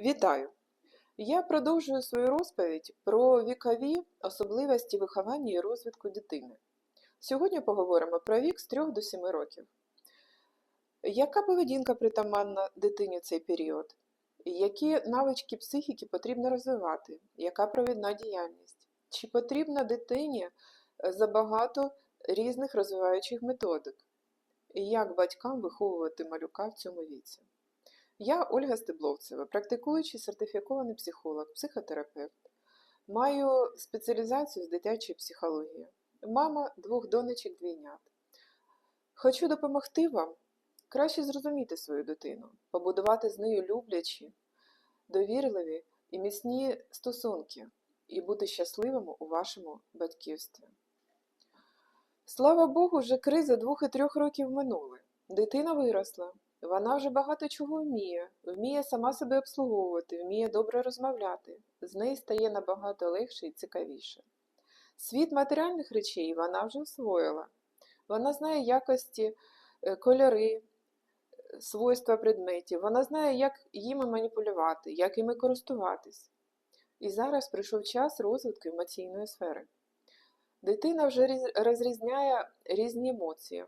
Вітаю! Я продовжую свою розповідь про вікові особливості виховання і розвитку дитини. Сьогодні поговоримо про вік з 3 до 7 років. Яка поведінка притаманна дитині в цей період? Які навички психіки потрібно розвивати? Яка провідна діяльність? Чи потрібно дитині е, забагато різних розвиваючих методик? І як батькам виховувати малюка в цьому віці? Я Ольга Стебловцева, практикуючий сертифікований психолог, психотерапевт. Маю спеціалізацію з дитячої психології. Мама двох донечок двійнят. Хочу допомогти вам краще зрозуміти свою дитину, побудувати з нею люблячі, довірливі і міцні стосунки і бути щасливими у вашому батьківстві. Слава Богу, вже криза двох і трьох років минули. Дитина виросла. Вона вже багато чого вміє, вміє сама себе обслуговувати, вміє добре розмовляти, з неї стає набагато легше і цікавіше. Світ матеріальних речей вона вже освоїла. Вона знає якості, е, кольори, е, свойства предметів, вона знає, як їми маніпулювати, як іми користуватись. І зараз прийшов час розвитку емоційної сфери. Дитина вже розрізняє різні емоції.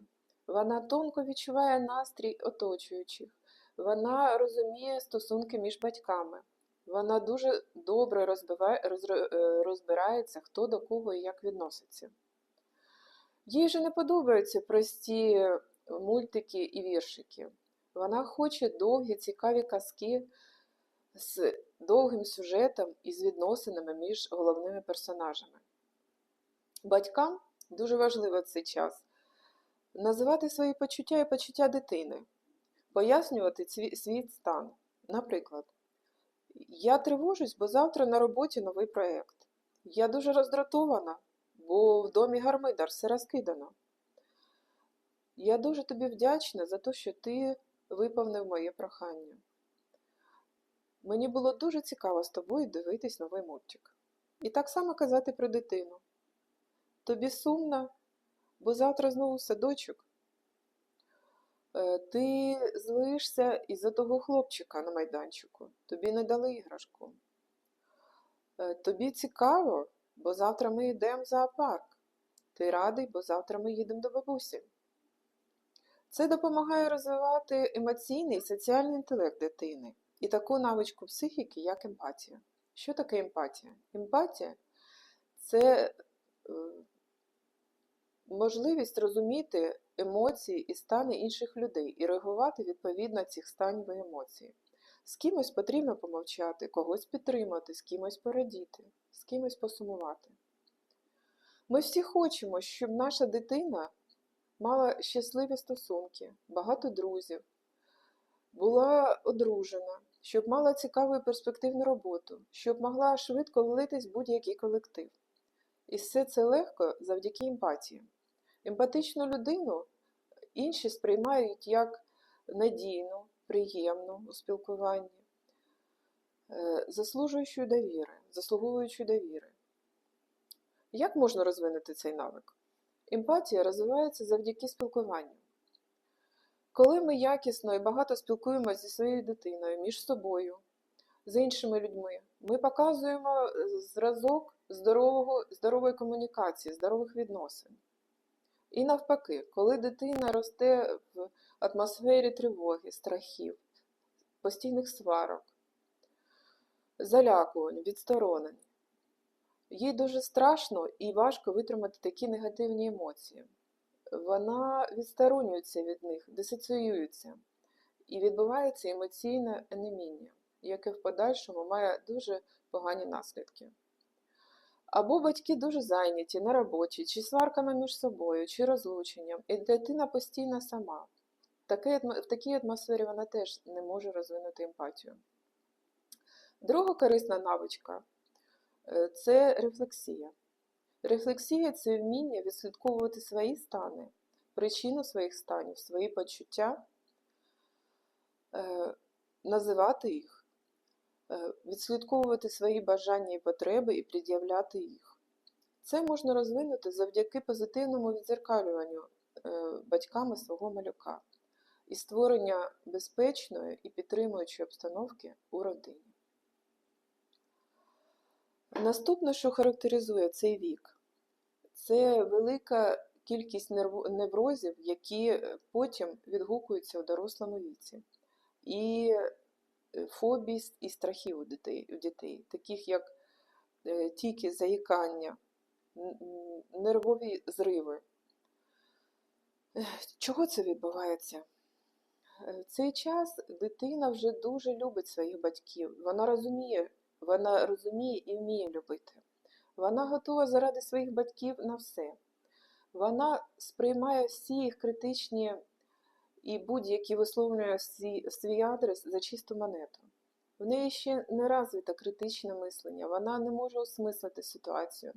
Вона тонко відчуває настрій оточуючих, вона розуміє стосунки між батьками, вона дуже добре е, розбирається, хто до кого і як відноситься. Їй же не подобаються прості мультики і віршики. Вона хоче довгі, цікаві казки з довгим сюжетом і з відносинами між головними персонажами. Батькам дуже важливо цей час називати свої почуття і почуття дитини, пояснювати свій стан. Наприклад, я тривожусь, бо завтра на роботі новий проєкт. Я дуже роздратована, бо в домі гармидар все розкидано. Я дуже тобі вдячна за те, що ти виповнив моє прохання. Мені було дуже цікаво з тобою дивитись новий мультик. І так само казати про дитину. Тобі сумно, бо завтра знову садочок. Е, Ти злишся із-за того хлопчика на майданчику. Тобі не дали іграшку. Е, Тобі цікаво, бо завтра ми йдемо в зоопарк. Ти радий, бо завтра ми їдемо до бабусі. Це допомагає розвивати емоційний і соціальний інтелект дитини і таку навичку психіки, як емпатія. Що таке емпатія? Емпатія це е, можливість розуміти емоції і стани інших людей і реагувати відповідно цих станів і емоцій. З кимось потрібно помовчати, когось підтримати, з кимось порадіти, з кимось посумувати. Ми всі хочемо, щоб наша дитина мала щасливі стосунки, багато друзів, була одружена, щоб мала цікаву і перспективну роботу, щоб могла швидко влитись в будь-який колектив. І все це легко завдяки емпатії. Емпатичну людину інші сприймають як надійну, приємну у спілкуванні, е, заслужуючу довіри, заслуговуючу довіри. Як можна розвинути цей навик? Емпатія розвивається завдяки спілкуванню. Коли ми якісно і багато спілкуємося зі своєю дитиною, між собою, з іншими людьми, ми показуємо е, зразок здорового, здорової комунікації, здорових відносин. І навпаки, коли дитина росте в атмосфері тривоги, страхів, постійних сварок, залякувань, відсторонень, їй дуже страшно і важко витримати такі негативні емоції. Вона відсторонюється від них, дисоціюється, і відбувається емоційне анеміння, яке в подальшому має дуже погані наслідки. Або батьки дуже зайняті на роботі, чи сварками між собою, чи розлученням, і дитина постійно сама. В такій атмосфері вона теж не може розвинути емпатію. Друга корисна навичка е, це рефлексія. Рефлексія це вміння відслідковувати свої стани, причину своїх станів, свої почуття, е, називати їх, відслідковувати свої бажання і потреби і пред'являти їх. Це можна розвинути завдяки позитивному відзеркалюванню е, батьками свого малюка і створення безпечної і підтримуючої обстановки у родині. Наступне, що характеризує цей вік, це велика кількість неврозів, які е, потім відгукуються у дорослому віці. І е, фобій і страхів у дітей, у дітей таких як е, тіки, заїкання, нервові зриви. Чого це відбувається? Е, В цей час дитина вже дуже любить своїх батьків. Вона розуміє, вона розуміє і вміє любити. Вона готова заради своїх батьків на все. Вона сприймає всі їх критичні і будь-які висловлює свій, свій адрес за чисту монету. В неї ще не розвите критичне мислення, вона не може осмислити ситуацію.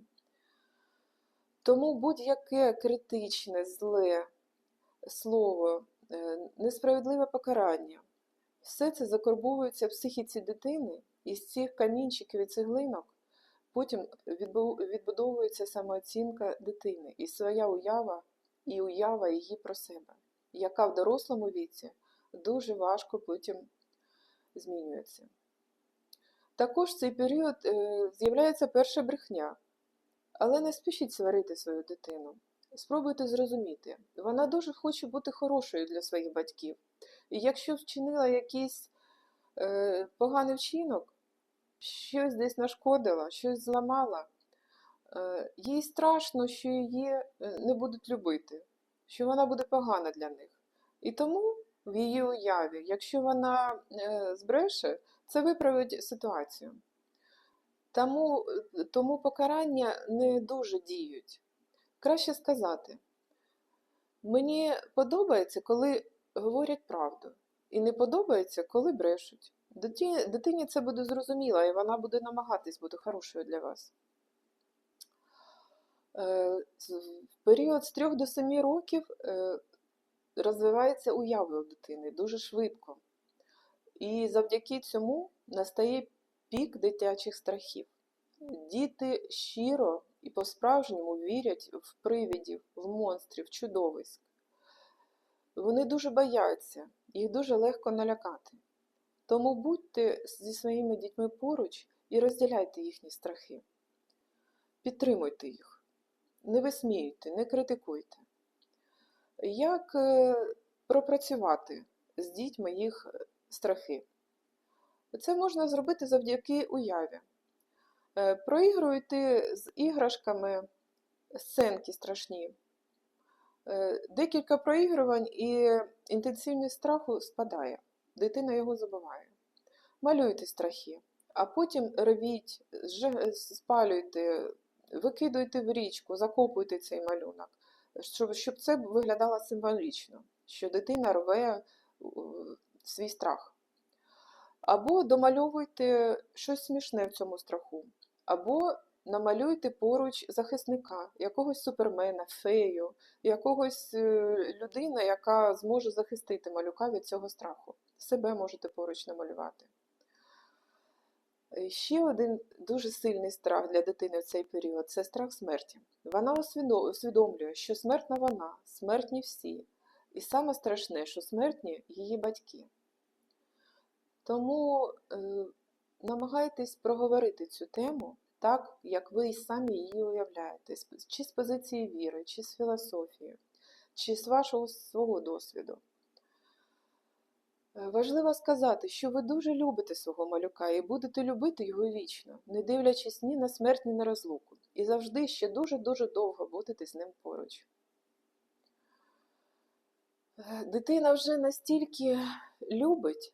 Тому будь-яке критичне, зле слово, е, несправедливе покарання, все це закорбовується в психіці дитини, і з цих камінчиків і цеглинок потім відбудовується самооцінка дитини і своя уява, і уява її про себе, яка в дорослому віці дуже важко потім змінюється. Також в цей період е, з'являється перша брехня, але не спішіть сварити свою дитину. Спробуйте зрозуміти, вона дуже хоче бути хорошою для своїх батьків. І якщо вчинила якийсь е, поганий вчинок, щось десь нашкодила, щось зламала, е, їй страшно, що її е, не будуть любити, що вона буде погана для них. І тому в її уяві, якщо вона е, збреше, це виправить ситуацію. Тому, е, тому покарання не дуже діють. Краще сказати, мені подобається, коли говорять правду, і не подобається, коли брешуть. Дитині, це буде зрозуміло, і вона буде намагатись бути хорошою для вас. Е, В період з 3 до 7 років е, розвивається уява у дитини дуже швидко. І завдяки цьому настає пік дитячих страхів. Діти щиро і по-справжньому вірять в привидів, в монстрів, чудовиськ. Вони дуже бояться, їх дуже легко налякати. Тому будьте зі своїми дітьми поруч і розділяйте їхні страхи. Підтримуйте їх, не висміюйте, не критикуйте. Як е, пропрацювати з дітьми їх е, страхи? Це можна зробити завдяки уяві. Е, Проігруйте з іграшками сценки страшні. Декілька проігрувань і інтенсивність страху спадає. Дитина його забуває. Малюйте страхи, а потім ревіть, спалюйте, викидуйте в річку, закопуйте цей малюнок, щоб, щоб це виглядало символічно, що дитина рве е, свій страх. Або домальовуйте щось смішне в цьому страху, або намалюйте поруч захисника, якогось супермена, фею, якогось е, людина, яка зможе захистити малюка від цього страху. Себе можете поруч намалювати. Е, Ще один дуже сильний страх для дитини в цей період це страх смерті. Вона усвідомлює, що смертна вона, смертні всі. І саме страшне, що смертні її батьки. Тому е, намагайтесь проговорити цю тему так, як ви самі її уявляєте, чи з позиції віри, чи з філософії, чи з вашого свого досвіду. Е, Важливо сказати, що ви дуже любите свого малюка і будете любити його вічно, не дивлячись ні на смерть, ні на розлуку, і завжди ще дуже-дуже довго будете з ним поруч. Е, Дитина вже настільки любить,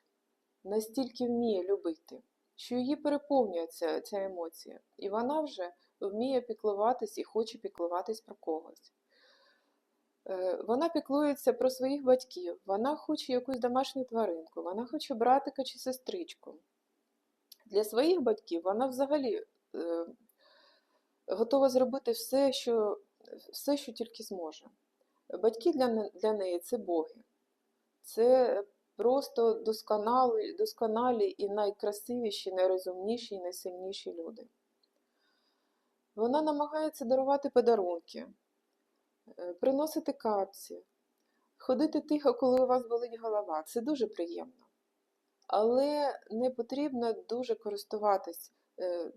настільки вміє любити, що її переповнює ця, ця емоція, і вона вже вміє піклуватись і хоче піклуватись про когось. Е, Вона піклується про своїх батьків, вона хоче якусь домашню тваринку, вона хоче братика чи сестричку. Для своїх батьків вона взагалі е, готова зробити все, що, все, що тільки зможе. Батьки для, для неї це боги. Це просто досконалі, досконалі і найкрасивіші, найрозумніші і найсильніші люди. Вона намагається дарувати подарунки, приносити капці, ходити тихо, коли у вас болить голова. Це дуже приємно. Але не потрібно дуже користуватись е,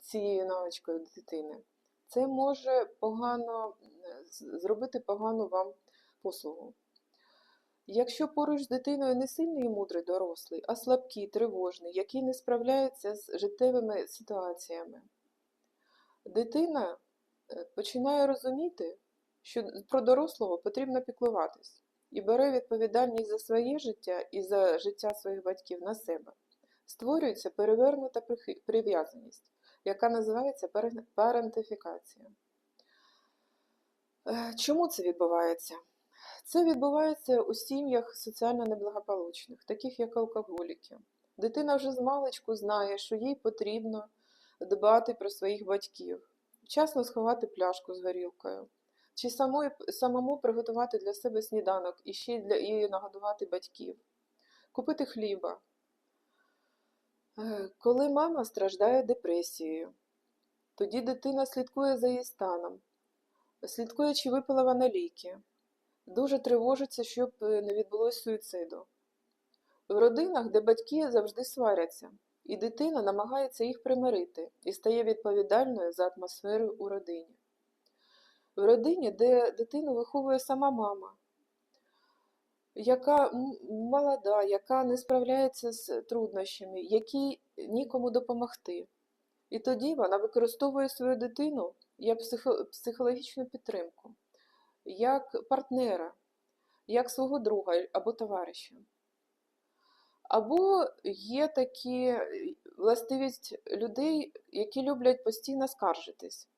цією навичкою дитини, це може погано е, зробити погану вам послугу. Якщо поруч з дитиною не сильний і мудрий дорослий, а слабкий, тривожний, який не справляється з життєвими ситуаціями, дитина е, починає розуміти, що про дорослого потрібно піклуватись і бере відповідальність за своє життя і за життя своїх батьків на себе. Створюється перевернута прив'язаність, яка називається парентифікація. Е, Чому це відбувається? Це відбувається у сім'ях соціально неблагополучних, таких як алкоголіки. Дитина вже з маличку знає, що їй потрібно дбати про своїх батьків, вчасно сховати пляшку з горілкою, чи самої, самому приготувати для себе сніданок і ще для і нагодувати батьків, купити хліба. Е, Коли мама страждає депресією, тоді дитина слідкує за її станом, слідкує, чи випила вона ліки, дуже тривожиться, щоб е, не відбулося суїциду. В родинах, де батьки завжди сваряться, і дитина намагається їх примирити і стає відповідальною за атмосферу у родині. В родині, де дитину виховує сама мама, яка молода, яка не справляється з труднощами, якій нікому допомогти. І тоді вона використовує свою дитину як психологічну підтримку, як партнера, як свого друга або товариша. Або є такі е, властивість людей, які люблять постійно скаржитись,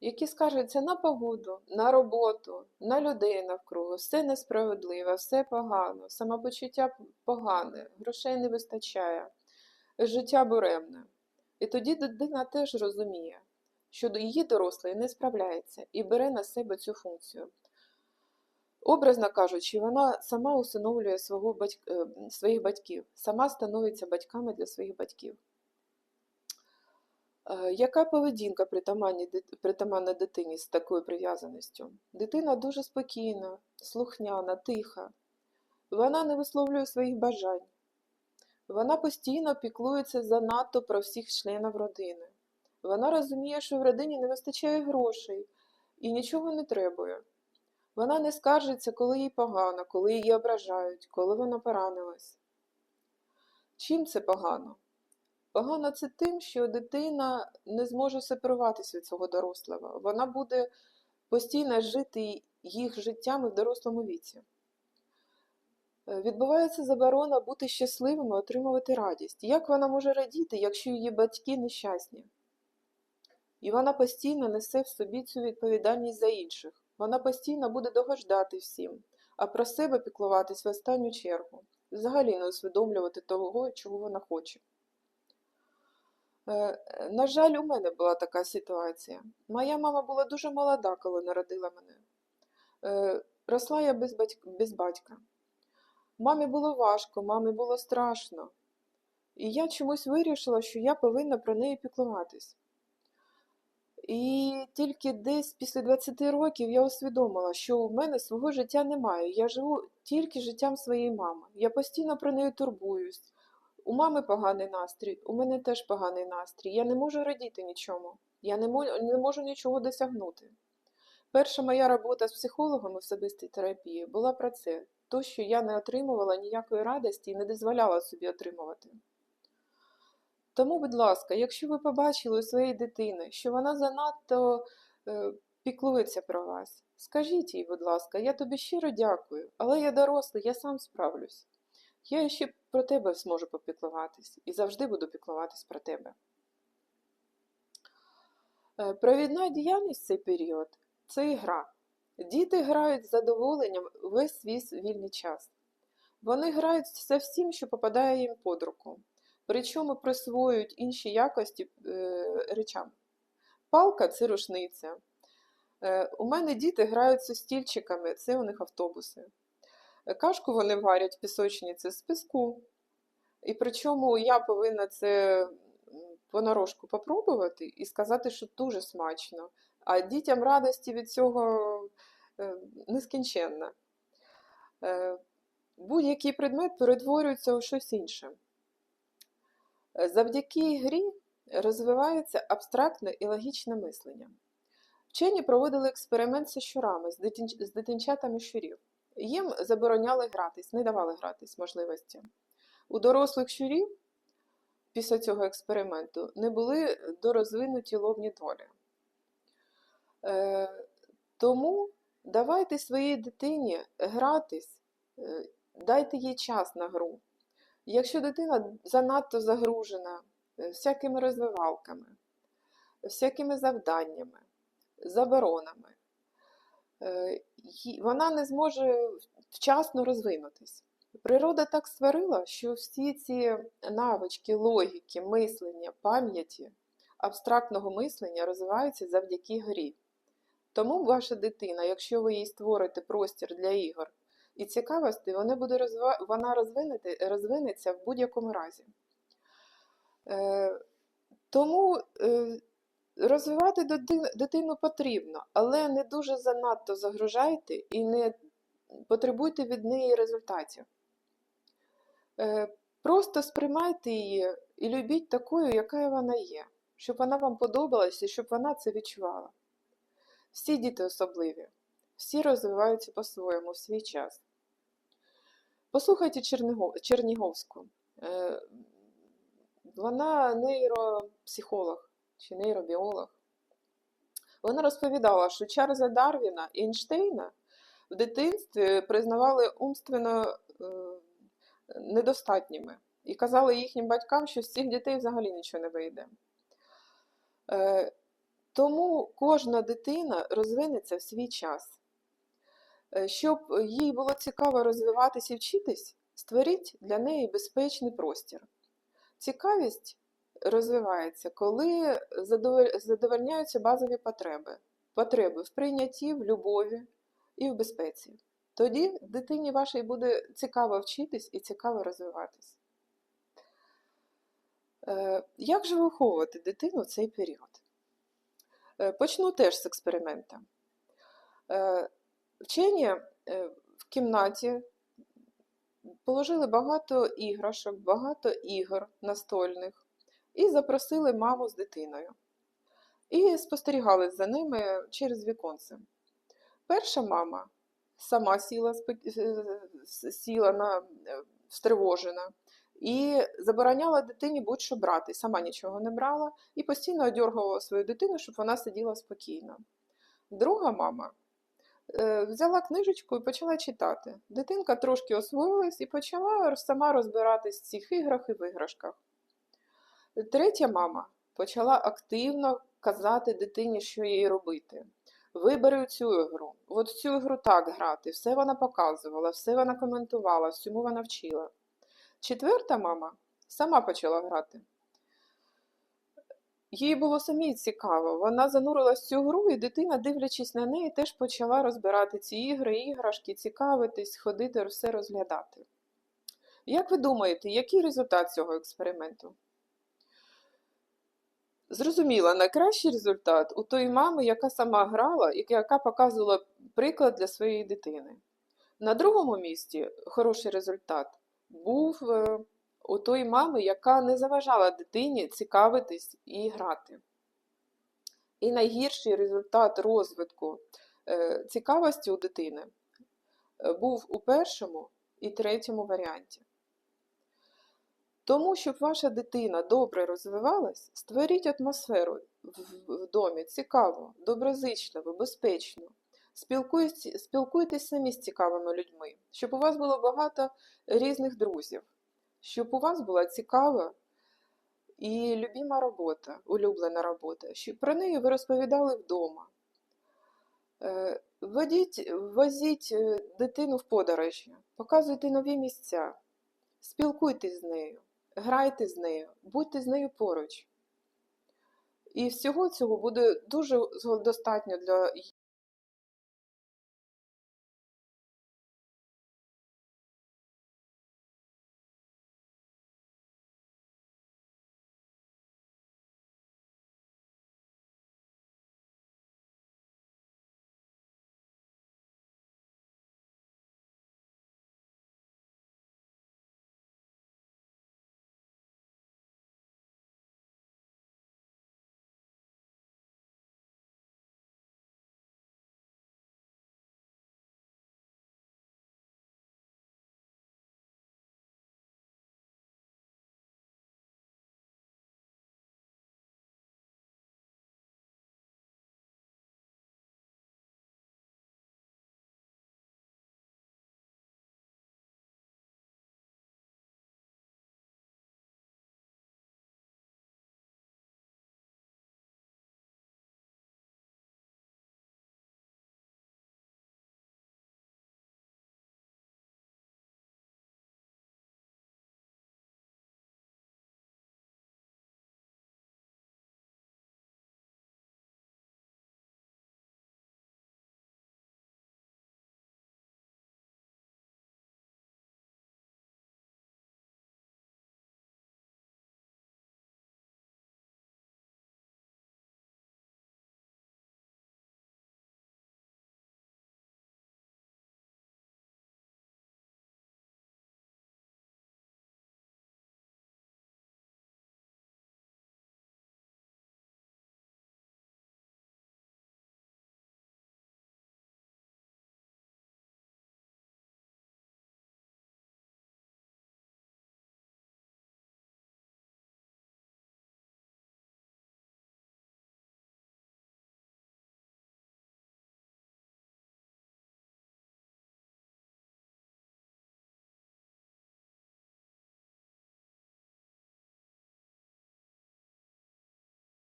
які скаржаться на погоду, на роботу, на людей навкруги, все несправедливе, все погано, самопочуття погане, грошей не вистачає, життя буремне. І тоді дитина теж розуміє, що її дорослий не справляється і бере на себе цю функцію. Образно кажучи, вона сама усиновлює свого батьк... е, своїх батьків, сама становиться батьками для своїх батьків. Е, Яка поведінка притаманна дитині з такою прив'язаністю? Дитина дуже спокійна, слухняна, тиха. Вона не висловлює своїх бажань. Вона постійно піклується занадто про всіх членів родини. Вона розуміє, що в родині не вистачає грошей і нічого не требує. Вона не скаржиться, коли їй погано, коли її ображають, коли вона поранилась. Чим це погано? Погано це тим, що дитина не зможе сепаруватися від цього дорослого. Вона буде постійно жити їх життями в дорослому віці. Е, Відбувається заборона бути щасливим і отримувати радість. Як вона може радіти, якщо її батьки нещасні? І вона постійно несе в собі цю відповідальність за інших. Вона постійно буде догождати всім, а про себе піклуватись в останню чергу, взагалі не усвідомлювати того, чого вона хоче. Е, На жаль, у мене була така ситуація. Моя мама була дуже молода, коли народила мене. Е, Росла я без батька, без батька. Мамі було важко, мамі було страшно. І я чомусь вирішила, що я повинна про неї піклуватись. І тільки десь після 20 років я усвідомила, що у мене свого життя немає. Я живу тільки життям своєї мами. Я постійно про неї турбуюсь. У мами поганий настрій, у мене теж поганий настрій. Я не можу радіти нічому. Я не можу, не можу нічого досягнути. Перша моя робота з психологом в особистій терапії була про це, то, що я не отримувала ніякої радості і не дозволяла собі отримувати. Тому, будь ласка, якщо ви побачили у своєї дитини, що вона занадто е, піклується про вас, скажіть їй, будь ласка, я тобі щиро дякую, але я дорослий, я сам справлюсь. Я ще про тебе зможу попіклуватись і завжди буду піклуватись про тебе. Е, Провідна діяльність в цей період це ігра. Діти грають з задоволенням весь свій вільний час. Вони грають за всім, що попадає їм під руку, причому присвоюють інші якості е, речам. Палка це рушниця. Е, у мене діти грають зі стільчиками, це у них автобуси. Е, Кашку вони варять в пісочниці з піску. І причому я повинна це понарошку попробувати і сказати, що дуже смачно. А дітям радості від цього нескінченна. Будь-який предмет перетворюється у щось інше. Завдяки грі розвивається абстрактне і логічне мислення. Вчені проводили експеримент зі щурами, з, дитинчатами щурів. Їм забороняли гратись, не давали гратись можливості. У дорослих щурів після цього експерименту не були дорозвинуті лобні долі. Е, тому давайте своїй дитині гратись, е, дайте їй час на гру. Якщо дитина занадто загружена е, всякими розвивалками, всякими завданнями, заборонами, е, вона не зможе вчасно розвинутись. Природа так створила, що всі ці навички, логіки, мислення, пам'яті, абстрактного мислення розвиваються завдяки грі. Тому ваша дитина, якщо ви їй створите простір для ігор і цікавості, вона, буде розва... вона розвинете... розвинеться в будь-якому разі. Е, тому е, розвивати дити- дитину потрібно, але не дуже занадто загружайте і не потребуйте від неї результатів. Е, Просто сприймайте її і любіть такою, яка вона є, щоб вона вам подобалася щоб вона це відчувала. Всі діти особливі, всі розвиваються по-своєму в свій час. Послухайте Черніговську. Е, Вона нейропсихолог чи нейробіолог. Вона розповідала, що Чарльза Дарвіна і Ейнштейна в дитинстві признавали умственно е, недостатніми і казали їхнім батькам, що з цих дітей взагалі нічого не вийде. Е, Тому кожна дитина розвинеться в свій час. Е, Щоб їй було цікаво розвиватися і вчитись, створіть для неї безпечний простір. Цікавість розвивається, коли задовольняються базові потреби. Потреби в прийнятті, в любові і в безпеці. Тоді дитині вашій буде цікаво вчитись і цікаво розвиватись. Е, Як же виховувати дитину в цей період? Е, Почну теж з експеримента. Вчені е, в кімнаті положили багато іграшок, багато ігор настольних і запросили маму з дитиною. І спостерігали за ними через віконце. Перша мама сама сіла, сіла на, е, стривожена і забороняла дитині будь-що брати. Сама нічого не брала і постійно одьоргувала свою дитину, щоб вона сиділа спокійно. Друга мама взяла книжечку і почала читати. Дитинка трошки освоїлась і почала сама розбиратись в цих іграх і виграшках. Третя мама почала активно казати дитині, що їй робити. Вибери цю ігру, от цю ігру так грати, все вона показувала, все вона коментувала, всьому вона вчила. Четверта мама сама почала грати. Їй було самій цікаво. Вона занурилась в цю гру, і дитина, дивлячись на неї, теж почала розбирати ці ігри, іграшки, цікавитись, ходити, все розглядати. Як ви думаєте, який результат цього експерименту? Зрозуміла, найкращий результат у тої мами, яка сама грала і яка показувала приклад для своєї дитини. На другому місці хороший результат був е, у тої мами, яка не заважала дитині цікавитись і грати. І найгірший результат розвитку е, цікавості у дитини е, був у першому і третьому варіанті. Тому, щоб ваша дитина добре розвивалась, створіть атмосферу в, домі цікаву, доброзичливу, безпечну. Спілкуйтесь, спілкуйтесь самі з цікавими людьми, щоб у вас було багато різних друзів, щоб у вас була цікава і любима робота, улюблена робота, щоб про неї ви розповідали вдома. Е, Водіть, возіть е, дитину в подорожі, показуйте нові місця, спілкуйтесь з нею, грайте з нею, будьте з нею поруч. І всього цього буде дуже достатньо для